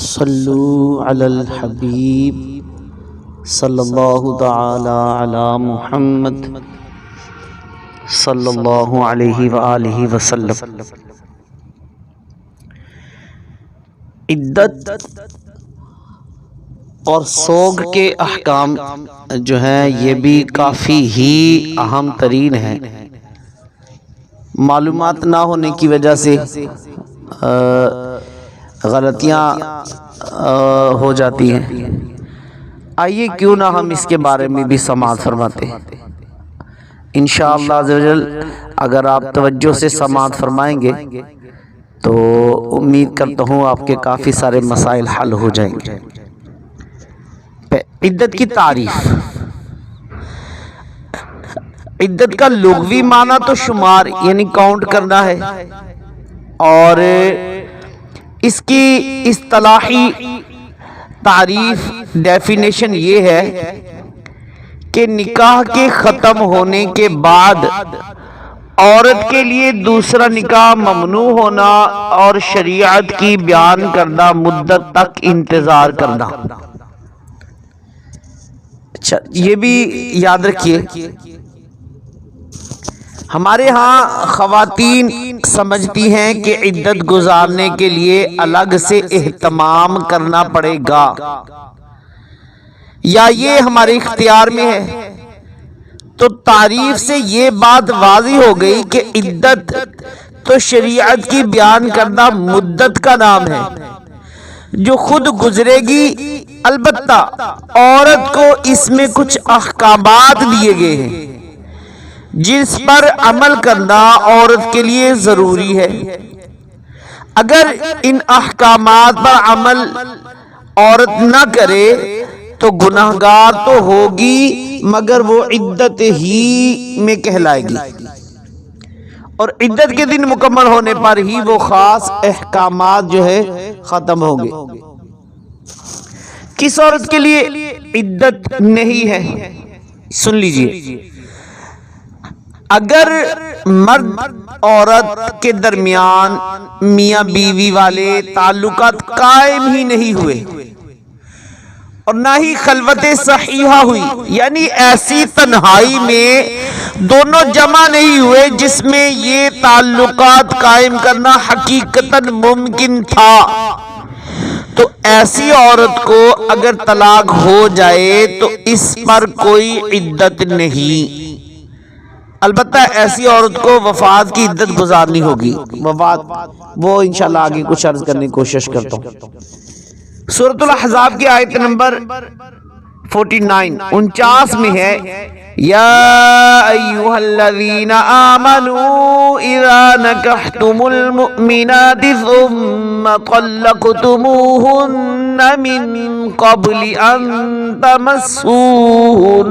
अलल हबीब, सल्लल्लाहु तआला अला मुहम्मद, सल्लल्लाहु अलैहि व आलिहि वसल्लम। इद्दत और सोग के अहकाम जो हैं, ये भी काफ़ी ही अहम तरीन हैं। मालूमात ना होने की वजह से गलतियाँ हो जाती हैं। आइए क्यों ना हम इसके बारे में भी समाज फरमाते हैं। इन शजल अगर आप तवज्जो से समाज फरमाएँगे तो उम्मीद करता हूँ आपके काफ़ी सारे मसाइल हल हो जाएँगे। इद्दत की तारीफ़। इद्दत का लुगवी माना तो शुमार, यानी काउंट करना है। और इसकी इस्तलाही तारीफ़ डेफिनेशन ये है कि निकाह के ख़त्म होने के बाद औरत के लिए दूसरा निकाह ममनू होना और शरीयत की बयान करना मुद्दत तक इंतज़ार करना। अच्छा ये भी याद रखिए। हमारे यहाँ खातन समझती हैं कि इद्दत गुजारने के लिए अलग से एहतमाम करना पड़ेगा। या ये हमारे इख्तियार में है? तो तारीफ़ से ये बात वाजी हो गई कि इद्दत तो शरीयत की बयान करना मुद्दत का नाम है, जो खुद गुजरेगी, अलबत्ता औरत को इसमें कुछ अहकामात दिए गए हैं। जिस पर अमल करना औरत के लिए ज़रूरी है। अगर इन अहकाम पर अमल औरत न करे तो गुनाहगार तो होगी, मगर वो इद्दत ही में कहलाएगी। और इद्दत के दिन मुकम्मल होने पर ही वो खास अहकाम जो है, ख़त्म होंगे। किस औरत के लिए इद्दत नहीं है? सुन लीजिए। अगर मर्द औरत के दरमियान मियाँ बीवी वाले ताल्लुक कायम ही नहीं हुए और ना ही खलवत सहीहा हुई, यानी ऐसी तन्हाई में दोनों जमा नहीं हुए जिसमें ये ताल्लुकात कायम करना हकीकतन मुमकिन था। तो ऐसी औरत को अगर तलाक हो जाए तो इस पर कोई इद्दत नहीं। अलबत्ता ऐसी औरत को वफात की इद्दत गुजारनी होगी। वफात वो इंशाल्लाह आगे कुछ अर्ज़ करने की कोशिश करता हूँ। सूरतुल हजाब की आयत नंबर 49 उनचास में है, या अय्युहल्लज़ीना आमनू नकहतुमुल मुमिनाति थुम्मा मिन अन तमस्सूहुन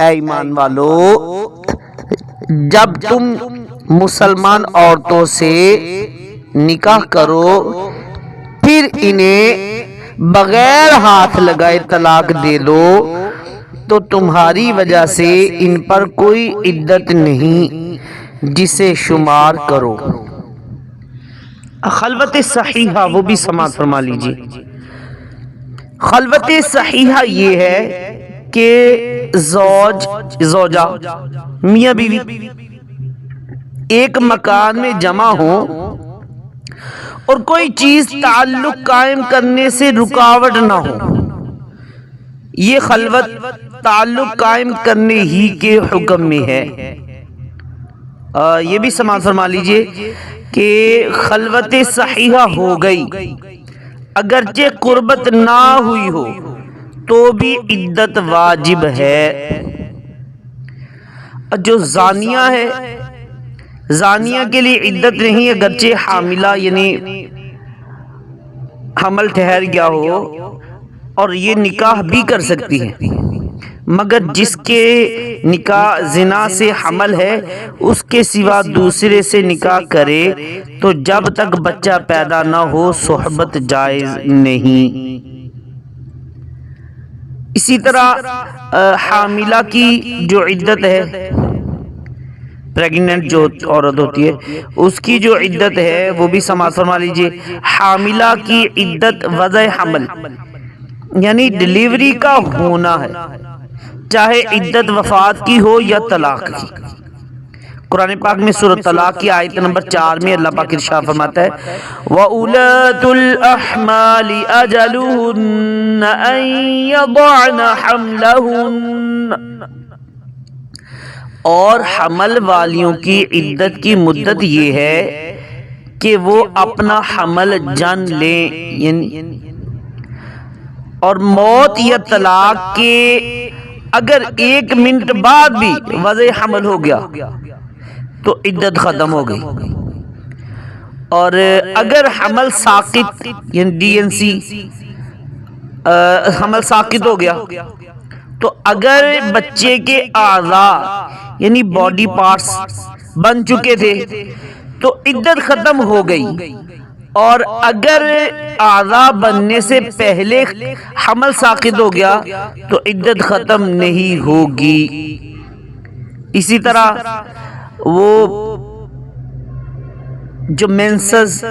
ईमान वालो जब तुम मुसलमान औरतों से निकाह करो फिर इन्हें बगैर हाथ लगाए तलाक दे दो तो तुम्हारी वजह से इन पर कोई इद्दत नहीं, जिसे शुमार करो। खलवत सहीहा, वो भी समाज फरमा लीजिए। खलवत सहीहा ये है कि जोज, जोजा, मियाँ बीवी, एक मकान में जमा हो और कोई चीज़ ताल्लुक कायम करने से रुकावट ना हो। ये खलवत ताल्लुक कायम करने ही के हुक्म में है। ये भी समाज फरमा लीजिए कि खलवत सहीहा हो गई। अगरचे कुर्बत ना हुई हो तो भी इद्दत वाजिब है। जो जानिया है, जानिया के लिए इद्दत नहीं, अगरचे हामिला, यानी हमल ठहर गया हो, और ये निकाह भी कर सकती है। मगर जिसके निकाह जिना से हमल है उसके सिवा दूसरे से निकाह करे तो जब तक बच्चा पैदा न हो सोहबत जायज़ नहीं। इसी तरह हामिला की जो इद्दत है प्रेग्नेंट जो औरत होती है उसकी जो इद्दत है वो भी समाज फरमा लीजिए हामिला की इद्दत वजह हमल। यानी डिलीवरी का होना है। चाहे इद्दत, वफात की हो या तलाक की। कुरान पाक में सूरत तलाक की आयत नंबर चार में अल्लाह पाक इरशाद फरमाता है, व उलतुल अहमाली अजलुहुन अन यदअन हमलहुन और हमल वालियों की इद्दत की मुद्दत ये है कि वो अपना हमल जान लें, यानी और मौत या तलाक के अगर एक मिनट बाद भी वजह हमल हो गया तो इद्दत ख़त्म हो गई। और अगर हमल साकित यानी डीएनसी हमल साकित हो गया तो अगर बच्चे के आज़ा यानी बॉडी पार्ट्स बन चुके थे तो इद्दत ख़त्म हो गई। और अगर आज़ा बनने से पहले हमल साकित हो गया तो इद्दत ख़त्म नहीं होगी। इसी तरह वो जो मेंसस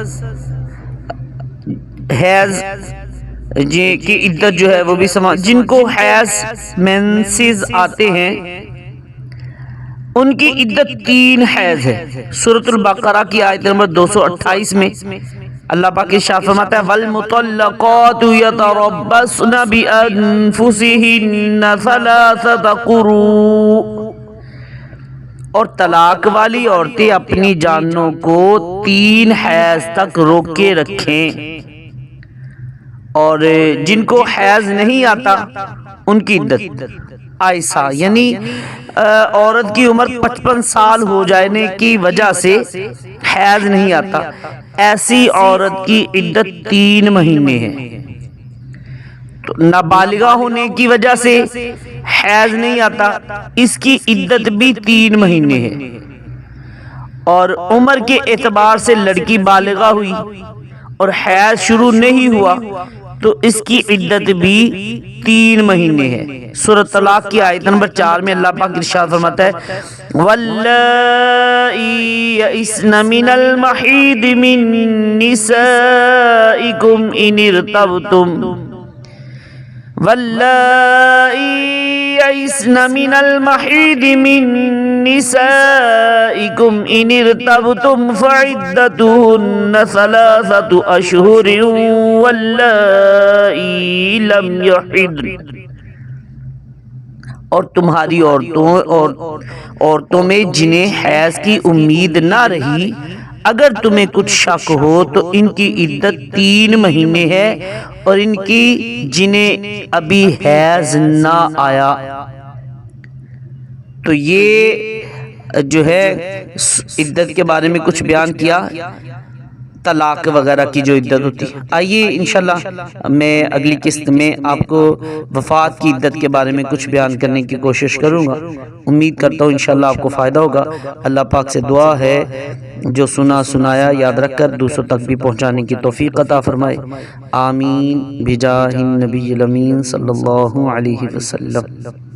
हैज़ जी, की इद्दत जो है वो भी समा, जिनको हैज़ मेंसिस आते हैं, उनकी इद्दत तीन हैज़ है। सूरतुल बकरा की आयत नंबर 228 में शाह फरमाता है वल मुतल्लक़ातु बि अनफुसिहिन्न सलासत कुरू और तलाक वाली औरतें अपनी जानों को तीन हैज़ तक रोके रखें। और जिनको हैज़ नहीं आता, उनकी इद्दत। आयसा यानी औरत की उम्र पचपन साल हो जाने की वजह से हैज़ नहीं आता। ऐसी औरत की इद्दत तीन महीने है। तो नाबालिगा होने की वजह से हैज़ नहीं आता। इसकी इद्दत भी तीन महीने है। और उम्र के एतबार से लड़की बालिगा हुई और हैज़ शुरू नहीं हुआ। तो इसकी इद्दत भी तीन महीने है। सूरत तलाक की आयत नंबर चार में अल्लाह पाक इरशाद फरमाता है इरतबतुम वल्लाइस्न मिनल महीद मिन निसाइकुम इन इरतबतुम फइद्दतुहुन्न सलासतु अशहुरिन वल्लाई लम यहिद्न और तुम्हारी औरतों और औरतों में जिन्हें हैज़ की उम्मीद ना रही अगर तुम्हें कुछ शक हो तो इनकी इद्दत तीन महीने है और इनकी जिन्हें अभी हैज़ ना आया तो ये जो है इद्दत के बारे में कुछ बयान किया, तलाक वगैरह की जो इद्दत होती है। आइए, इंशाल्लाह, मैं अगली किस्त में आपको वफात की इद्दत के बारे में कुछ बयान करने की कोशिश करूँगा। उम्मीद करता हूँ, इंशाल्लाह, आपको फ़ायदा होगा। अल्लाह पाक से दुआ है, जो सुना, सुनाया, याद रख कर दूसरों तक भी पहुँचाने की तोफ़ी अता फ़रमाए। आमीन, बिजाहिन नबी सल्लल्लाहु अलैहि वसल्लम।